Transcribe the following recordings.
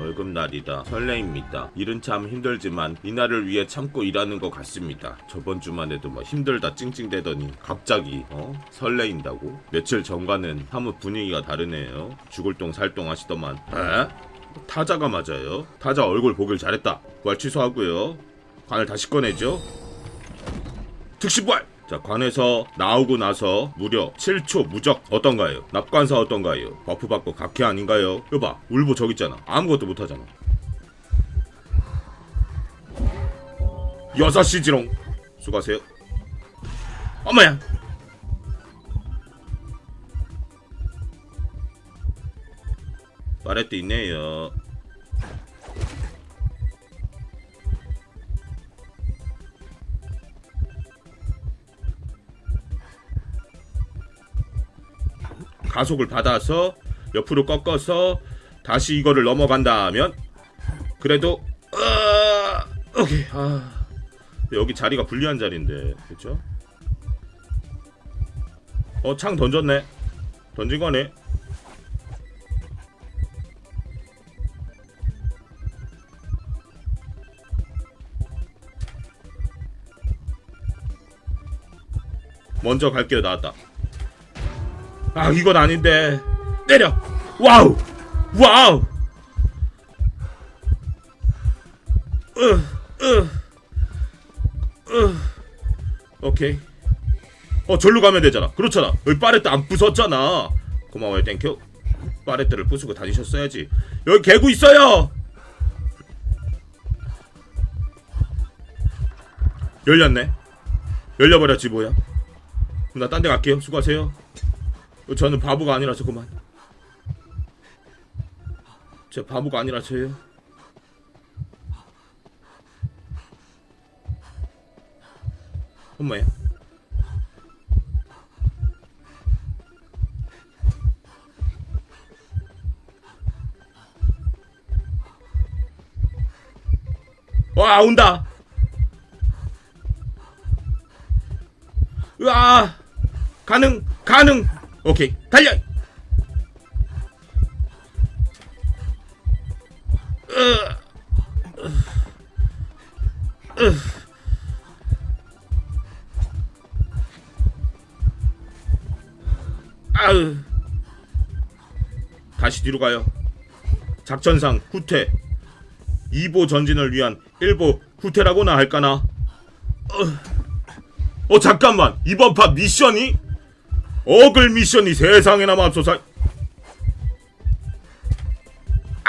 월급날이다. 설레입니다. 일은 참 힘들지만 이날을 위해 참고 일하는 것 같습니다. 저번 주만 해도 막 힘들다 찡찡대더니 갑자기 어? 설레인다고? 며칠 전과는 사뭇 분위기가 다르네요. 죽을 똥 살똥 하시더만. 에? 타자가 맞아요. 타자 얼굴 보길 잘했다. 부활 취소하고요. 관을 다시 꺼내죠. 특시 부활! 자, 관에서 나오고 나서 무려 7초 무적 어떤가요? 납관사 어떤가요? 버프 받고 각해 아닌가요? 여봐, 울보 저기 있잖아. 아무것도 못하잖아. 6시 지롱. 수고하세요. 어머야! 파레트 있네요. 가속을 받아서 옆으로 꺾어서 다시 이거를 넘어간다면 그래도 어, 오케이 아. 여기 자리가 불리한 자리인데 그렇죠? 어 창 던졌네. 던진 거네. 먼저 갈게요. 나왔다 아 이건 아닌데. 때려. 와우. 와우. 으으으. 오케이. 어 절로 가면 되잖아. 그렇잖아. 여기 파레트 안 부쉈잖아. 고마워요. 땡큐. 파레트를 부수고 다니셨어야지. 여기 개구 있어요. 열렸네. 열려버렸지 뭐야. 나 딴 데 갈게요. 수고하세요 저는 바보가 아니라서 그만. 저 바보가 아니라서요. 엄마야. 와 온다. 으아 가능 가능 오케이. 달려! 으, 으, 으. 다시 뒤로 가요. 작전상 후퇴. 2보 전진을 위한 1보 후퇴라고나 할까나? 어, 어 잠깐만. 이번 파 미션이 어글 미션이 세상에나 맙소사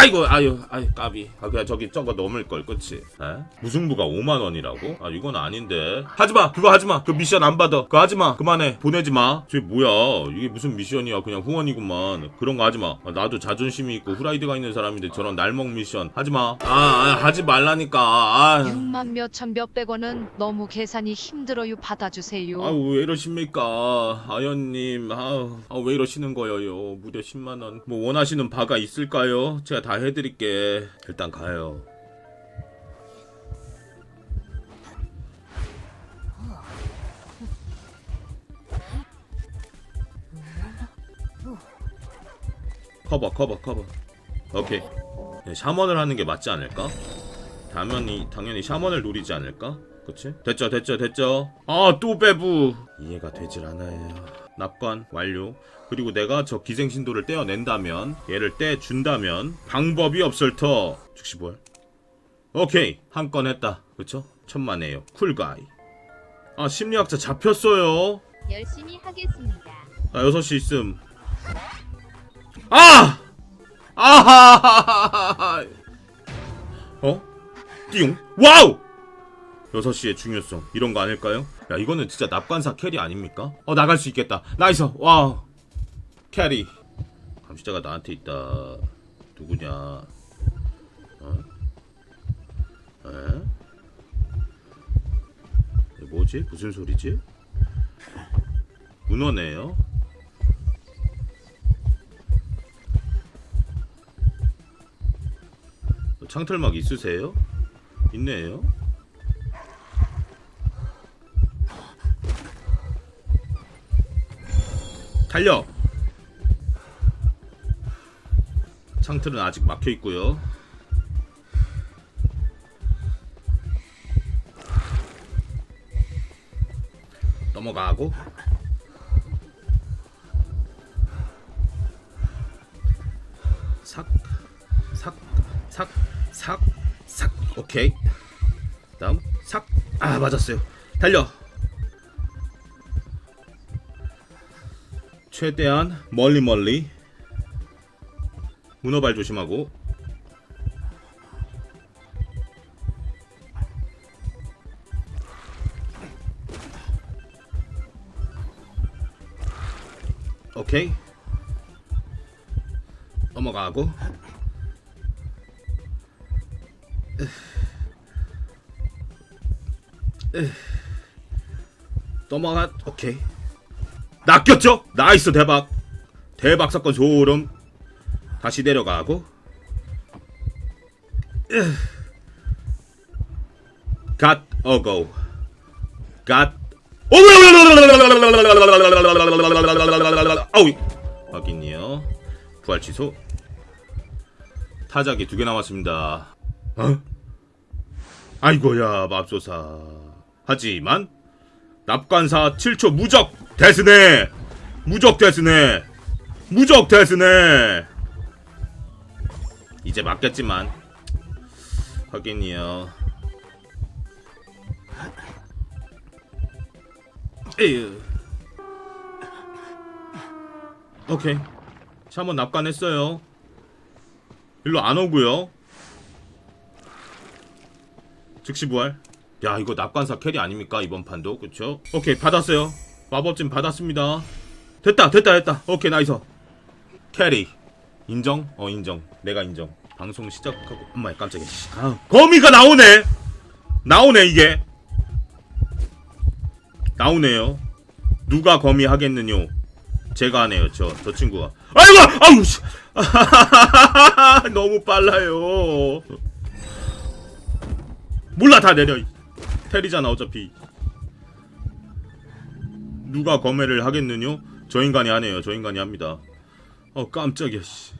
아이고 아유 아유 까비. 아 그냥 저기 저거 넘을 걸 그치? 에? 무승부가 5만 원이라고? 아 이건 아닌데. 하지마! 그거 하지마! 그 미션 안 받아. 그거 하지마! 그만해. 보내지 마. 저게 뭐야? 이게 무슨 미션이야? 그냥 후원이구만. 그런 거 하지마. 아, 나도 자존심이 있고 후라이드가 있는 사람인데 저런 날먹 미션. 하지마. 아, 아 하지 말라니까. 아. 6만 몇천 몇백 원은 너무 계산이 힘들어요. 받아주세요. 아우 왜 이러십니까? 아연님 아우. 아, 왜 이러시는 거예요? 무려 10만 원. 뭐 원하시는 바가 있을까요? 제가 다 해드릴게. 일단 가요. 커버 커버 커버. 오케이. 네, 샤먼을 하는 게 맞지 않을까? 당연히 당연히 샤먼을 노리지 않을까? 그치? 됐죠 됐죠 됐죠? 아 또 배부. 이해가 되질 않아요 납관 완료 그리고 내가 저 기생신도를 떼어낸다면 얘를 떼준다면 방법이 없을 터 즉시 뭘 오케이 한 건 했다 그쵸? 천만에요 쿨가이 아 심리학자 잡혔어요 열심히 하겠습니다. 나 6시 있음 아! 아하하하하 어? 띠용 와우! 6시의 중요성 이런 거 아닐까요? 야 이거는 진짜 납관사 캐리 아닙니까? 어 나갈 수 있겠다 나이스 와우 캐리 감시자가 나한테 있다 누구냐 어? 에? 뭐지? 무슨 소리지? 문어네요 창틀막 있으세요? 있네요. 달려. 창틀은 아직 막혀있고요. 넘어가고. 삭, 삭, 삭, 삭, 삭. 오케이. 다음 삭 아 맞았어요. 달려. 최대한 멀리 멀리. 문어발 조심하고. 오케이. 넘어가고. 넘어가. 오케이. 낚였죠? 나이스 대박. 대박 사건 소름. 다시 내려가고. 갓 어고. 갓 아우 확인이요. 부활 취소. 타작이 두 개 남았습니다. 어? 아이고야 맙소사. 하지만 납관사 7초 무적 대스네. 무적 대스네. 무적 대스네. 이제 맞겠지만 확인이요. 에휴. 오케이. 자, 한번 납관했어요. 일로 안 오고요. 즉시 부활. 야, 이거 납관사 캐리 아닙니까? 이번 판도. 그쵸? 오케이, 받았어요. 마법진 받았습니다. 됐다, 됐다, 됐다. 오케이, 나이스. 캐리. 인정? 어, 인정. 내가 인정. 방송 시작하고. 엄마야, 깜짝이야. 씨. 아, 거미가 나오네! 나오네, 이게. 나오네요. 누가 거미 하겠느뇨? 제가 하네요. 저, 저 친구가. 아이고! 아우! 씨. 너무 빨라요. 몰라, 다 내려. 테리잖아, 어차피. 누가 검해를 하겠느뇨? 저 인간이 하네요. 저 인간이 합니다. 어, 깜짝이야, 씨.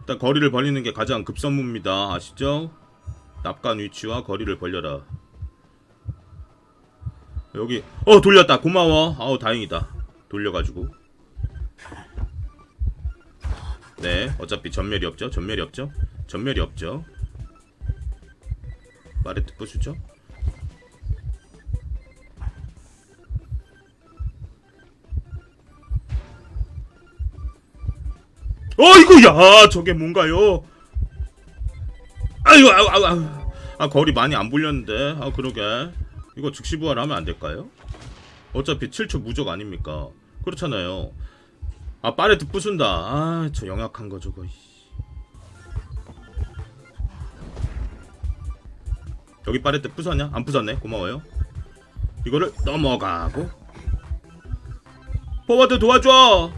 일단 거리를 벌리는 게 가장 급선무입니다. 아시죠? 납관 위치와 거리를 벌려라. 여기 어 돌렸다 고마워 아우 다행이다 돌려가지고 네 어차피 전멸이 없죠 전멸이 없죠 전멸이 없죠 마레트 부수죠 어이구야 저게 뭔가요 아이고 아우 아우 아우 아 거리 많이 안 불렸는데 아 그러게 이거 즉시 부활하면 안 될까요? 어차피 7초 무적 아닙니까? 그렇잖아요. 아 빠레트 부순다. 아저 영약한 거 저거. 여기 빠레트 부쉈냐? 안 부쉈네. 고마워요. 이거를 넘어가고 포워드 도와줘.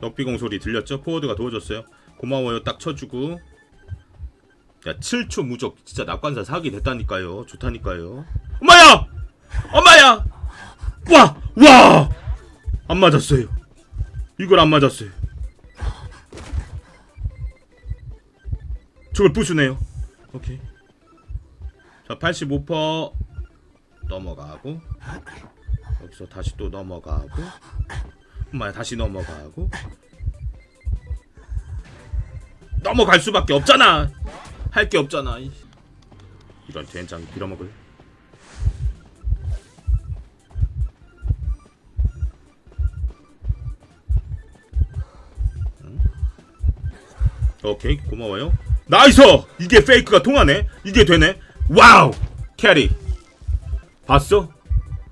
럭비공 소리 들렸죠? 포워드가 도와줬어요. 고마워요. 딱 쳐주고 야 7초 무적 진짜 낙관사 사기 됐다니까요 좋다니까요 엄마야 엄마야 와 와 안 맞았어요 이걸 안 맞았어요 저걸 부수네요 오케이 자 85% 넘어가고 여기서 다시 또 넘어가고 엄마야 다시 넘어가고 넘어갈 수밖에 없잖아 할 게 없잖아. 이. 이런 된장 빌어먹을. 응? 오케이 고마워요. 나이스! 이게 페이크가 통하네. 이게 되네. 와우! 캐리. 봤어?